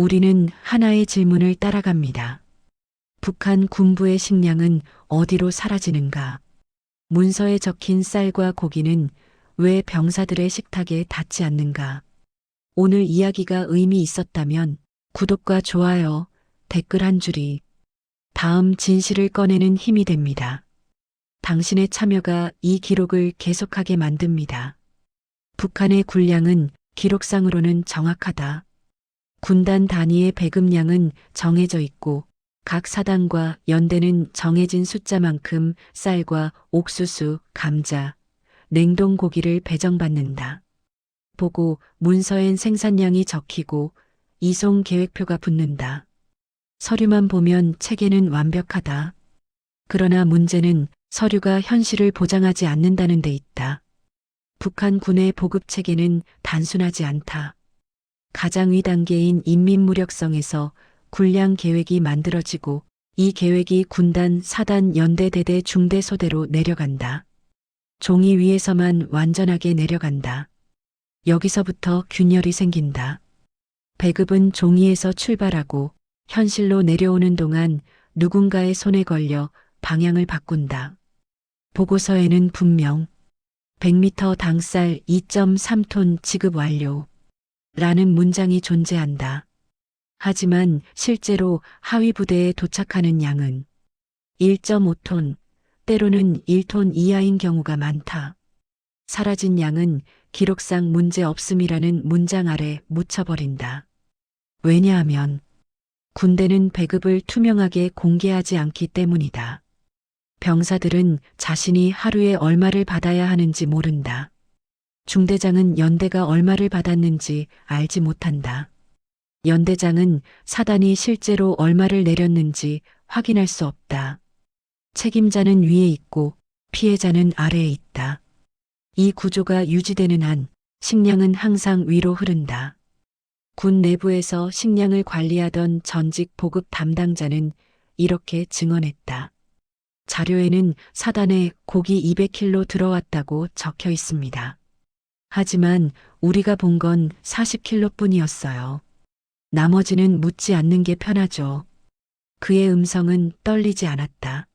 우리는 하나의 질문을 따라갑니다. 북한 군부의 식량은 어디로 사라지는가? 문서에 적힌 쌀과 고기는 왜 병사들의 식탁에 닿지 않는가? 오늘 이야기가 의미 있었다면 구독과 좋아요, 댓글 한 줄이 다음 진실을 꺼내는 힘이 됩니다. 당신의 참여가 이 기록을 계속하게 만듭니다. 북한의 군량은 기록상으로는 정확하다. 군단 단위의 배급량은 정해져 있고 각 사단과 연대는 정해진 숫자만큼 쌀과 옥수수, 감자, 냉동 고기를 배정받는다. 보고 문서엔 생산량이 적히고 이송 계획표가 붙는다. 서류만 보면 체계는 완벽하다. 그러나 문제는 서류가 현실을 보장하지 않는다는 데 있다. 북한 군의 보급 체계는 단순하지 않다. 가장 위 단계인 인민무력성에서 군량 계획이 만들어지고 이 계획이 군단, 사단, 연대, 대대, 중대, 소대로 내려간다. 종이 위에서만 완전하게 내려간다. 여기서부터 균열이 생긴다. 배급은 종이에서 출발하고 현실로 내려오는 동안 누군가의 손에 걸려 방향을 바꾼다. 보고서에는 분명 100m 당쌀 2.3톤 지급 완료 라는 문장이 존재한다. 하지만 실제로 하위 부대에 도착하는 양은 1.5톤, 때로는 1톤 이하인 경우가 많다. 사라진 양은 기록상 문제 없음이라는 문장 아래 묻혀버린다. 왜냐하면 군대는 배급을 투명하게 공개하지 않기 때문이다. 병사들은 자신이 하루에 얼마를 받아야 하는지 모른다. 중대장은 연대가 얼마를 받았는지 알지 못한다. 연대장은 사단이 실제로 얼마를 내렸는지 확인할 수 없다. 책임자는 위에 있고 피해자는 아래에 있다. 이 구조가 유지되는 한 식량은 항상 위로 흐른다. 군 내부에서 식량을 관리하던 전직 보급 담당자는 이렇게 증언했다. 자료에는 사단에 고기 200kg 들어왔다고 적혀 있습니다. 하지만 우리가 본 건 40kg 뿐이었어요. 나머지는 묻지 않는 게 편하죠. 그의 음성은 떨리지 않았다.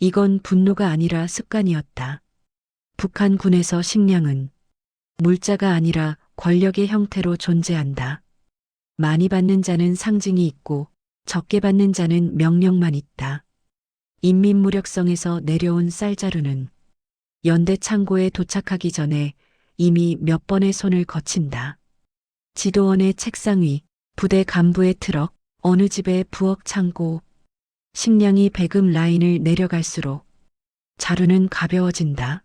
이건 분노가 아니라 습관이었다. 북한 군에서 식량은 물자가 아니라 권력의 형태로 존재한다. 많이 받는 자는 상징이 있고 적게 받는 자는 명령만 있다. 인민무력성에서 내려온 쌀자루는 연대 창고에 도착하기 전에 이미 몇 번의 손을 거친다. 지도원의 책상 위, 부대 간부의 트럭, 어느 집의 부엌 창고, 식량이 배급 라인을 내려갈수록 자루는 가벼워진다.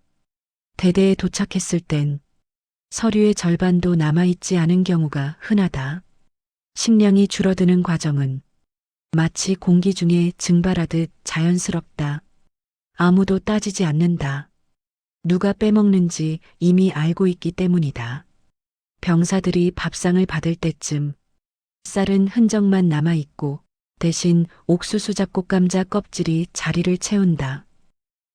대대에 도착했을 땐 서류의 절반도 남아있지 않은 경우가 흔하다. 식량이 줄어드는 과정은 마치 공기 중에 증발하듯 자연스럽다. 아무도 따지지 않는다. 누가 빼먹는지 이미 알고 있기 때문이다. 병사들이 밥상을 받을 때쯤 쌀은 흔적만 남아있고 대신 옥수수 잡곡 감자 껍질이 자리를 채운다.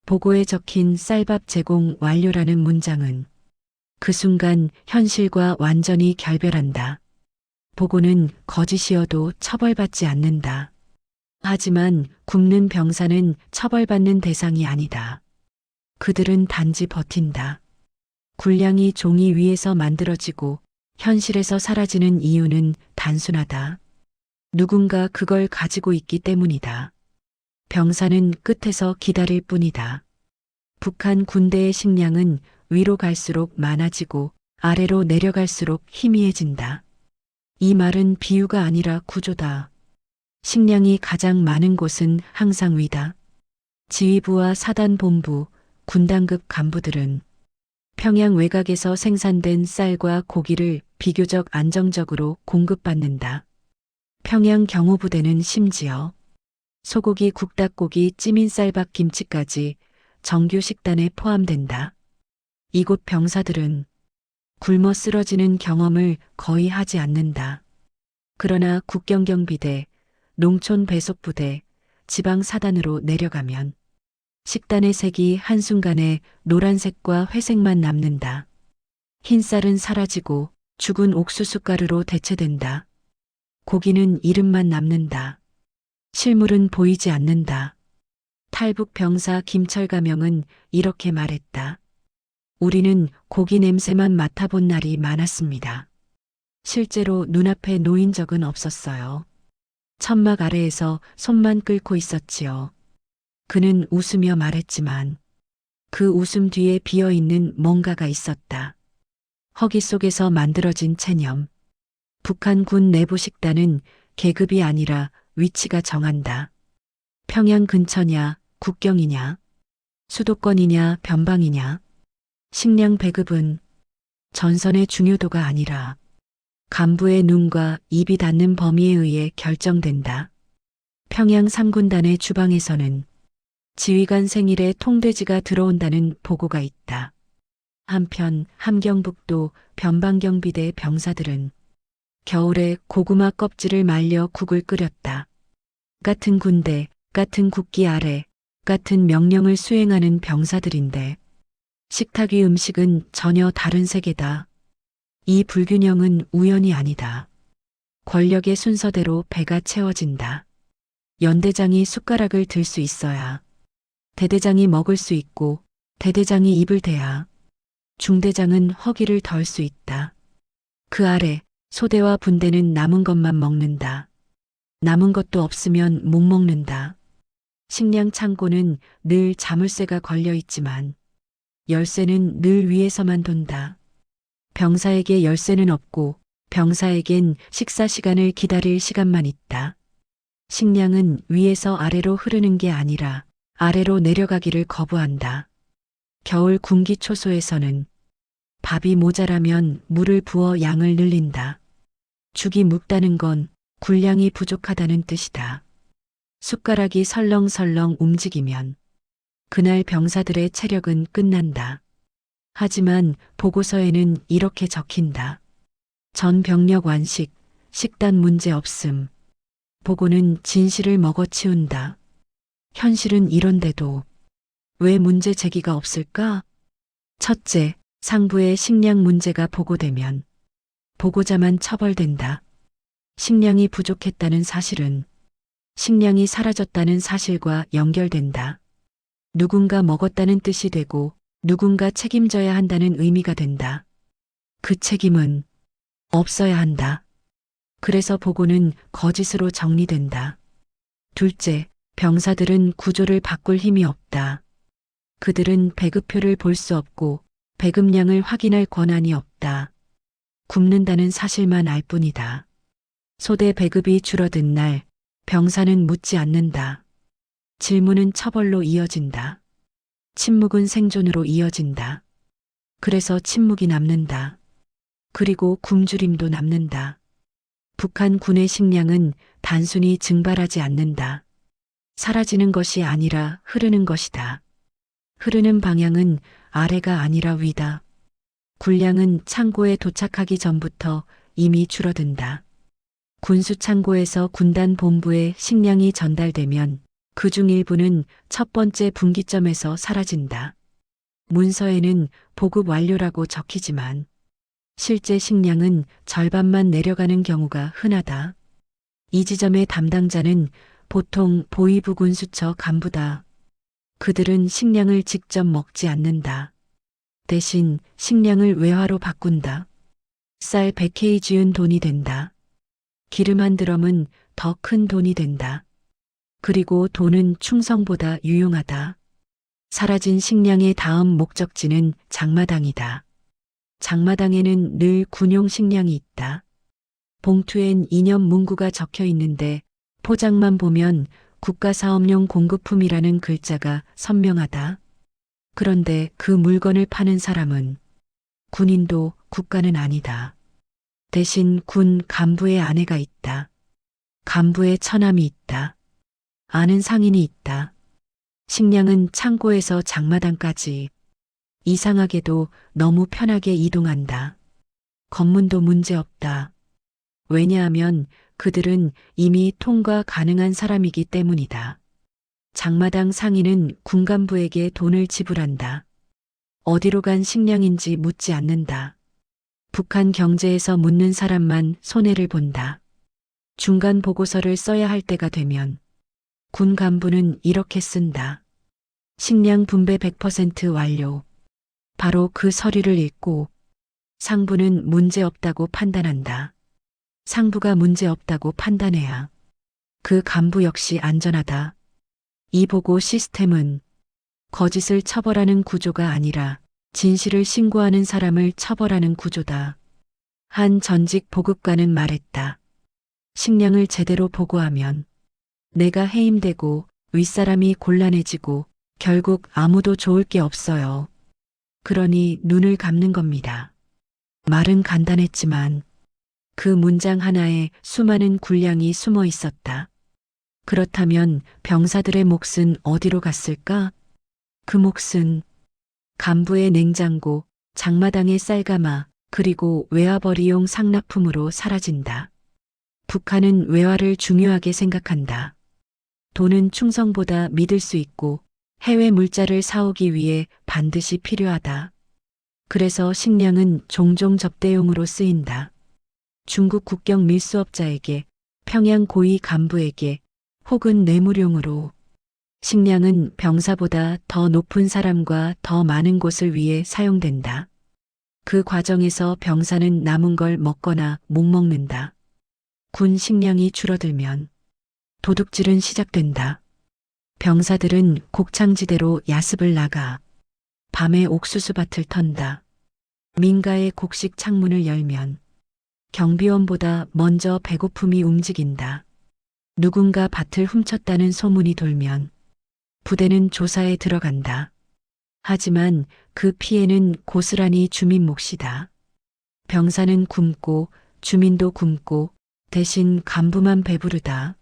보고에 적힌 쌀밥 제공 완료라는 문장은 그 순간 현실과 완전히 결별한다. 보고는 거짓이어도 처벌받지 않는다. 하지만 굶는 병사는 처벌받는 대상이 아니다. 그들은 단지 버틴다. 군량이 종이 위에서 만들어지고 현실에서 사라지는 이유는 단순하다. 누군가 그걸 가지고 있기 때문이다. 병사는 끝에서 기다릴 뿐이다. 북한 군대의 식량은 위로 갈수록 많아지고 아래로 내려갈수록 희미해진다. 이 말은 비유가 아니라 구조다. 식량이 가장 많은 곳은 항상 위다. 지휘부와 사단본부, 군단급 간부들은 평양 외곽에서 생산된 쌀과 고기를 비교적 안정적으로 공급받는다. 평양 경호부대는 심지어 소고기, 국닭고기, 찌민 쌀밥 김치까지 정규 식단에 포함된다. 이곳 병사들은 굶어 쓰러지는 경험을 거의 하지 않는다. 그러나 국경경비대, 농촌 배속부대, 지방 사단으로 내려가면 식단의 색이 한순간에 노란색과 회색만 남는다. 흰쌀은 사라지고 죽은 옥수수 가루로 대체된다. 고기는 이름만 남는다. 실물은 보이지 않는다. 탈북 병사 김철 가명은 이렇게 말했다. 우리는 고기 냄새만 맡아본 날이 많았습니다. 실제로 눈앞에 놓인 적은 없었어요. 천막 아래에서 손만 끌고 있었지요. 그는 웃으며 말했지만 그 웃음 뒤에 비어 있는 뭔가가 있었다. 허기 속에서 만들어진 체념. 북한 군 내부 식단은 계급이 아니라 위치가 정한다. 평양 근처냐, 국경이냐, 수도권이냐, 변방이냐. 식량 배급은 전선의 중요도가 아니라 간부의 눈과 입이 닿는 범위에 의해 결정된다. 평양 3군단의 주방에서는 지휘관 생일에 통돼지가 들어온다는 보고가 있다. 한편 함경북도 변방경비대 병사들은 겨울에 고구마 껍질을 말려 국을 끓였다. 같은 군대, 같은 국기 아래, 같은 명령을 수행하는 병사들인데 식탁 위 음식은 전혀 다른 세계다. 이 불균형은 우연이 아니다. 권력의 순서대로 배가 채워진다. 연대장이 숟가락을 들 수 있어야 대대장이 먹을 수 있고 대대장이 입을 대야 중대장은 허기를 덜 수 있다. 그 아래 소대와 분대는 남은 것만 먹는다. 남은 것도 없으면 못 먹는다. 식량 창고는 늘 자물쇠가 걸려 있지만 열쇠는 늘 위에서만 돈다. 병사에게 열쇠는 없고 병사에겐 식사 시간을 기다릴 시간만 있다. 식량은 위에서 아래로 흐르는 게 아니라 아래로 내려가기를 거부한다. 겨울 군기 초소에서는 밥이 모자라면 물을 부어 양을 늘린다. 죽이 묵다는 건 군량이 부족하다는 뜻이다. 숟가락이 설렁설렁 움직이면 그날 병사들의 체력은 끝난다. 하지만 보고서에는 이렇게 적힌다. 전 병력 완식, 식단 문제 없음. 보고는 진실을 먹어치운다. 현실은 이런데도 왜 문제 제기가 없을까? 첫째, 상부의 식량 문제가 보고되면 보고자만 처벌된다. 식량이 부족했다는 사실은 식량이 사라졌다는 사실과 연결된다. 누군가 먹었다는 뜻이 되고 누군가 책임져야 한다는 의미가 된다. 그 책임은 없어야 한다. 그래서 보고는 거짓으로 정리된다. 둘째, 병사들은 구조를 바꿀 힘이 없다. 그들은 배급표를 볼 수 없고 배급량을 확인할 권한이 없다. 굶는다는 사실만 알 뿐이다. 소대 배급이 줄어든 날 병사는 묻지 않는다. 질문은 처벌로 이어진다. 침묵은 생존으로 이어진다. 그래서 침묵이 남는다. 그리고 굶주림도 남는다. 북한 군의 식량은 단순히 증발하지 않는다. 사라지는 것이 아니라 흐르는 것이다. 흐르는 방향은 아래가 아니라 위다. 군량은 창고에 도착하기 전부터 이미 줄어든다. 군수 창고에서 군단 본부에 식량이 전달되면 그 중 일부는 첫 번째 분기점에서 사라진다. 문서에는 보급 완료라고 적히지만 실제 식량은 절반만 내려가는 경우가 흔하다. 이 지점의 담당자는 보통 보이부 군 수처 간부다. 그들은 식량을 직접 먹지 않는다. 대신 식량을 외화로 바꾼다. 쌀 100K 지은 돈이 된다. 기름 한 드럼은 더 큰 돈이 된다. 그리고 돈은 충성보다 유용하다. 사라진 식량의 다음 목적지는 장마당이다. 장마당에는 늘 군용 식량이 있다. 봉투엔 이념 문구가 적혀 있는데 포장만 보면 국가사업용 공급품이라는 글자가 선명하다. 그런데 그 물건을 파는 사람은 군인도 국가는 아니다. 대신 군 간부의 아내가 있다. 간부의 처남이 있다. 아는 상인이 있다. 식량은 창고에서 장마당까지 이상하게도 너무 편하게 이동한다. 검문도 문제없다. 왜냐하면 그들은 이미 통과 가능한 사람이기 때문이다. 장마당 상인은 군간부에게 돈을 지불한다. 어디로 간 식량인지 묻지 않는다. 북한 경제에서 묻는 사람만 손해를 본다. 중간 보고서를 써야 할 때가 되면 군 간부는 이렇게 쓴다. 식량 분배 100% 완료. 바로 그 서류를 읽고 상부는 문제 없다고 판단한다. 상부가 문제 없다고 판단해야 그 간부 역시 안전하다. 이 보고 시스템은 거짓을 처벌하는 구조가 아니라 진실을 신고하는 사람을 처벌하는 구조다. 한 전직 보급관은 말했다. 식량을 제대로 보고하면 내가 해임되고 윗사람이 곤란해지고 결국 아무도 좋을 게 없어요. 그러니 눈을 감는 겁니다. 말은 간단했지만 그 문장 하나에 수많은 군량이 숨어 있었다. 그렇다면 병사들의 몫은 어디로 갔을까? 그 몫은 간부의 냉장고, 장마당의 쌀가마, 그리고 외화벌이용 상납품으로 사라진다. 북한은 외화를 중요하게 생각한다. 돈은 충성보다 믿을 수 있고 해외 물자를 사오기 위해 반드시 필요하다. 그래서 식량은 종종 접대용으로 쓰인다. 중국 국경 밀수업자에게, 평양 고위 간부에게, 혹은 뇌물용으로 식량은 병사보다 더 높은 사람과 더 많은 곳을 위해 사용된다. 그 과정에서 병사는 남은 걸 먹거나 못 먹는다. 군 식량이 줄어들면 도둑질은 시작된다. 병사들은 곡창지대로 야습을 나가 밤에 옥수수밭을 턴다. 민가의 곡식 창문을 열면 경비원보다 먼저 배고픔이 움직인다. 누군가 밭을 훔쳤다는 소문이 돌면 부대는 조사에 들어간다. 하지만 그 피해는 고스란히 주민 몫이다. 병사는 굶고 주민도 굶고 대신 간부만 배부르다.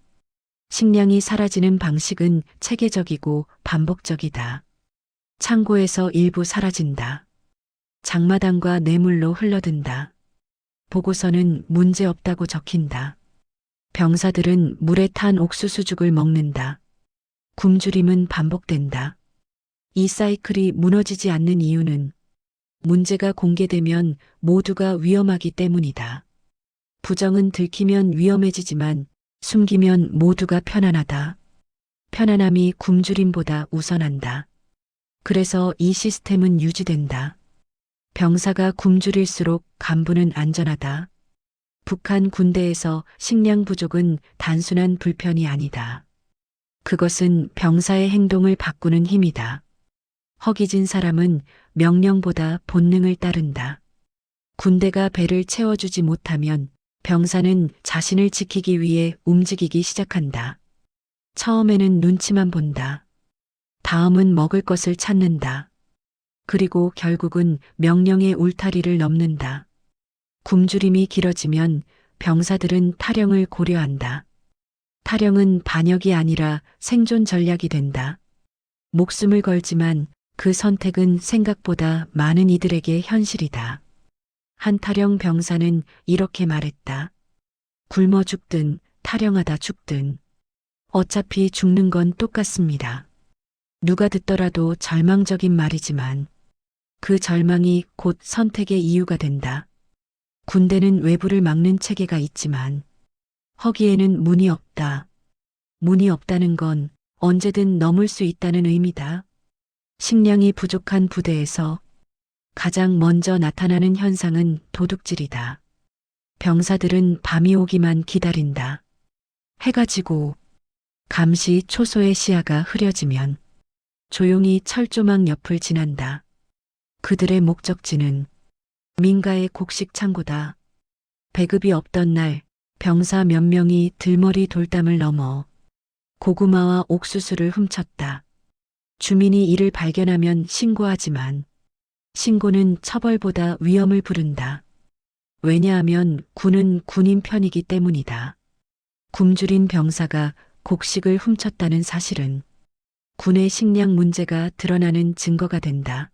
식량이 사라지는 방식은 체계적이고 반복적이다. 창고에서 일부 사라진다. 장마당과 뇌물로 흘러든다. 보고서는 문제 없다고 적힌다. 병사들은 물에 탄 옥수수죽을 먹는다. 굶주림은 반복된다. 이 사이클이 무너지지 않는 이유는 문제가 공개되면 모두가 위험하기 때문이다. 부정은 들키면 위험해지지만 숨기면 모두가 편안하다. 편안함이 굶주림보다 우선한다. 그래서 이 시스템은 유지된다. 병사가 굶주릴수록 간부는 안전하다. 북한 군대에서 식량 부족은 단순한 불편이 아니다. 그것은 병사의 행동을 바꾸는 힘이다. 허기진 사람은 명령보다 본능을 따른다. 군대가 배를 채워주지 못하면 병사는 자신을 지키기 위해 움직이기 시작한다. 처음에는 눈치만 본다. 다음은 먹을 것을 찾는다. 그리고 결국은 명령의 울타리를 넘는다. 굶주림이 길어지면 병사들은 타령을 고려한다. 타령은 반역이 아니라 생존 전략이 된다. 목숨을 걸지만 그 선택은 생각보다 많은 이들에게 현실이다. 한 타령 병사는 이렇게 말했다. 굶어 죽든 타령하다 죽든 어차피 죽는 건 똑같습니다. 누가 듣더라도 절망적인 말이지만 그 절망이 곧 선택의 이유가 된다. 군대는 외부를 막는 체계가 있지만 허기에는 문이 없다. 문이 없다는 건 언제든 넘을 수 있다는 의미다. 식량이 부족한 부대에서 가장 먼저 나타나는 현상은 도둑질이다. 병사들은 밤이 오기만 기다린다. 해가 지고 감시 초소의 시야가 흐려지면 조용히 철조망 옆을 지난다. 그들의 목적지는 민가의 곡식 창고다. 배급이 없던 날 병사 몇 명이 들머리 돌담을 넘어 고구마와 옥수수를 훔쳤다. 주민이 이를 발견하면 신고하지만 신고는 처벌보다 위험을 부른다. 왜냐하면 군은 군인 편이기 때문이다. 굶주린 병사가 곡식을 훔쳤다는 사실은 군의 식량 문제가 드러나는 증거가 된다.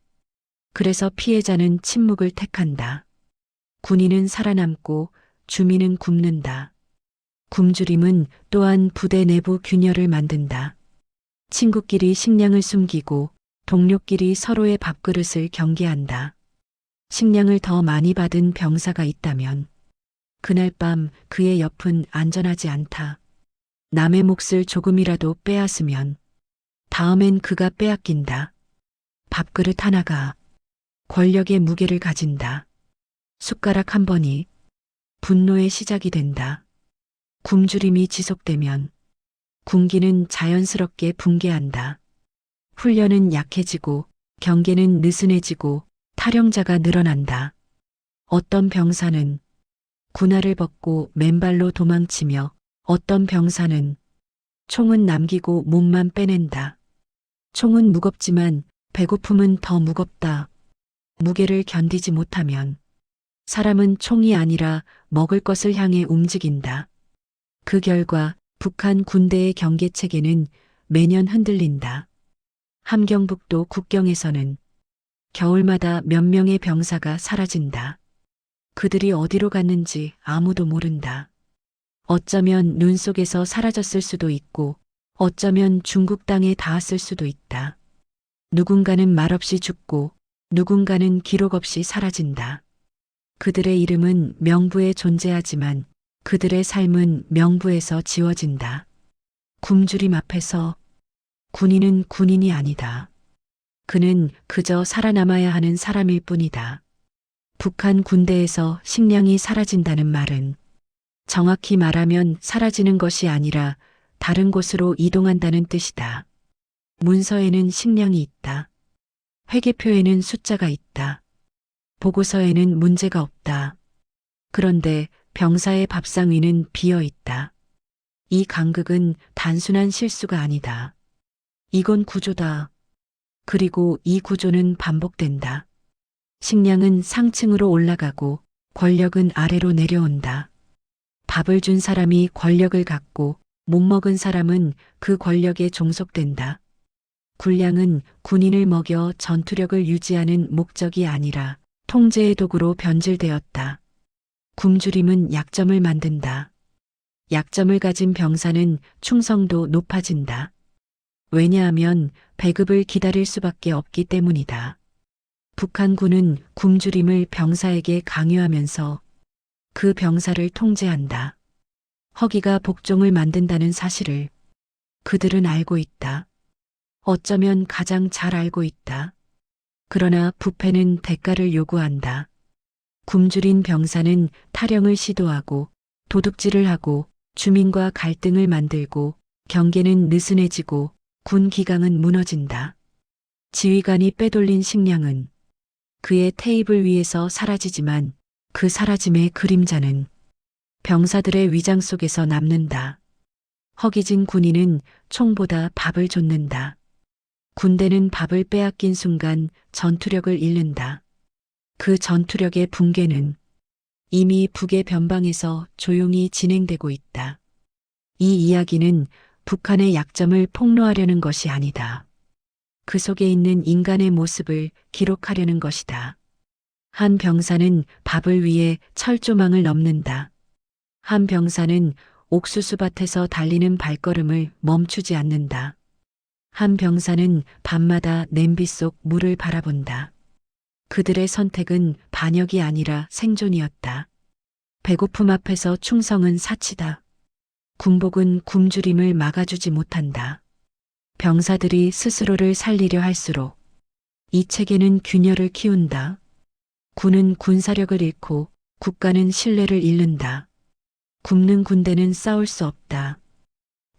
그래서 피해자는 침묵을 택한다. 군인은 살아남고 주민은 굶는다. 굶주림은 또한 부대 내부 균열을 만든다. 친구끼리 식량을 숨기고 동료끼리 서로의 밥그릇을 경계한다. 식량을 더 많이 받은 병사가 있다면 그날 밤 그의 옆은 안전하지 않다. 남의 몫을 조금이라도 빼앗으면 다음엔 그가 빼앗긴다. 밥그릇 하나가 권력의 무게를 가진다. 숟가락 한 번이 분노의 시작이 된다. 굶주림이 지속되면 군기는 자연스럽게 붕괴한다. 훈련은 약해지고 경계는 느슨해지고 탈영자가 늘어난다. 어떤 병사는 군화를 벗고 맨발로 도망치며 어떤 병사는 총은 남기고 몸만 빼낸다. 총은 무겁지만 배고픔은 더 무겁다. 무게를 견디지 못하면 사람은 총이 아니라 먹을 것을 향해 움직인다. 그 결과 북한 군대의 경계 체계는 매년 흔들린다. 함경북도 국경에서는 겨울마다 몇 명의 병사가 사라진다. 그들이 어디로 갔는지 아무도 모른다. 어쩌면 눈 속에서 사라졌을 수도 있고, 어쩌면 중국 땅에 닿았을 수도 있다. 누군가는 말없이 죽고, 누군가는 기록 없이 사라진다. 그들의 이름은 명부에 존재하지만 그들의 삶은 명부에서 지워진다. 굶주림 앞에서 군인은 군인이 아니다. 그는 그저 살아남아야 하는 사람일 뿐이다. 북한 군대에서 식량이 사라진다는 말은 정확히 말하면 사라지는 것이 아니라 다른 곳으로 이동한다는 뜻이다. 문서에는 식량이 있다. 회계표에는 숫자가 있다. 보고서에는 문제가 없다. 그런데 병사의 밥상 위는 비어 있다. 이 간극은 단순한 실수가 아니다. 이건 구조다. 그리고 이 구조는 반복된다. 식량은 상층으로 올라가고 권력은 아래로 내려온다. 밥을 준 사람이 권력을 갖고 못 먹은 사람은 그 권력에 종속된다. 군량은 군인을 먹여 전투력을 유지하는 목적이 아니라 통제의 도구로 변질되었다. 굶주림은 약점을 만든다. 약점을 가진 병사는 충성도 높아진다. 왜냐하면 배급을 기다릴 수밖에 없기 때문이다. 북한군은 굶주림을 병사에게 강요하면서 그 병사를 통제한다. 허기가 복종을 만든다는 사실을 그들은 알고 있다. 어쩌면 가장 잘 알고 있다. 그러나 부패는 대가를 요구한다. 굶주린 병사는 타령을 시도하고 도둑질을 하고 주민과 갈등을 만들고 경계는 느슨해지고 군 기강은 무너진다. 지휘관이 빼돌린 식량은 그의 테이블 위에서 사라지지만 그 사라짐의 그림자는 병사들의 위장 속에서 남는다. 허기진 군인은 총보다 밥을 좇는다. 군대는 밥을 빼앗긴 순간 전투력을 잃는다. 그 전투력의 붕괴는 이미 북의 변방에서 조용히 진행되고 있다. 이 이야기는 북한의 약점을 폭로하려는 것이 아니다. 그 속에 있는 인간의 모습을 기록하려는 것이다. 한 병사는 밥을 위해 철조망을 넘는다. 한 병사는 옥수수밭에서 달리는 발걸음을 멈추지 않는다. 한 병사는 밤마다 냄비 속 물을 바라본다. 그들의 선택은 반역이 아니라 생존이었다. 배고픔 앞에서 충성은 사치다. 군복은 굶주림을 막아주지 못한다. 병사들이 스스로를 살리려 할수록 이 체계는 균열을 키운다. 군은 군사력을 잃고 국가는 신뢰를 잃는다. 굶는 군대는 싸울 수 없다.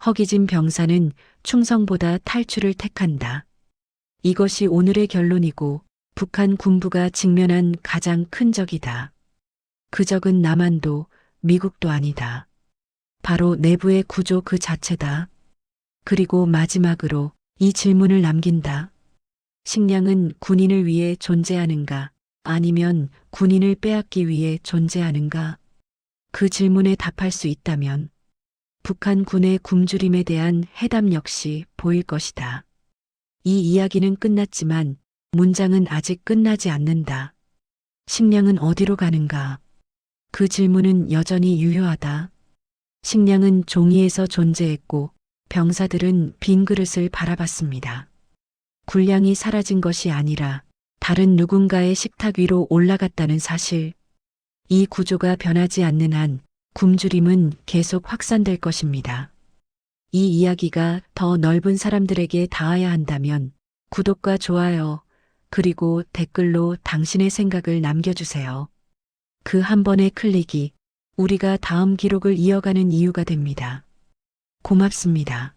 허기진 병사는 충성보다 탈출을 택한다. 이것이 오늘의 결론이고 북한 군부가 직면한 가장 큰 적이다. 그 적은 남한도 미국도 아니다. 바로 내부의 구조 그 자체다. 그리고 마지막으로 이 질문을 남긴다. 식량은 군인을 위해 존재하는가 아니면 군인을 빼앗기 위해 존재하는가? 그 질문에 답할 수 있다면 북한 군의 굶주림에 대한 해답 역시 보일 것이다. 이 이야기는 끝났지만 문장은 아직 끝나지 않는다. 식량은 어디로 가는가? 그 질문은 여전히 유효하다. 식량은 종이에서 존재했고 병사들은 빈 그릇을 바라봤습니다. 군량이 사라진 것이 아니라 다른 누군가의 식탁 위로 올라갔다는 사실. 이 구조가 변하지 않는 한 굶주림은 계속 확산될 것입니다. 이 이야기가 더 넓은 사람들에게 닿아야 한다면 구독과 좋아요, 그리고 댓글로 당신의 생각을 남겨주세요. 그 한 번의 클릭이 우리가 다음 기록을 이어가는 이유가 됩니다. 고맙습니다.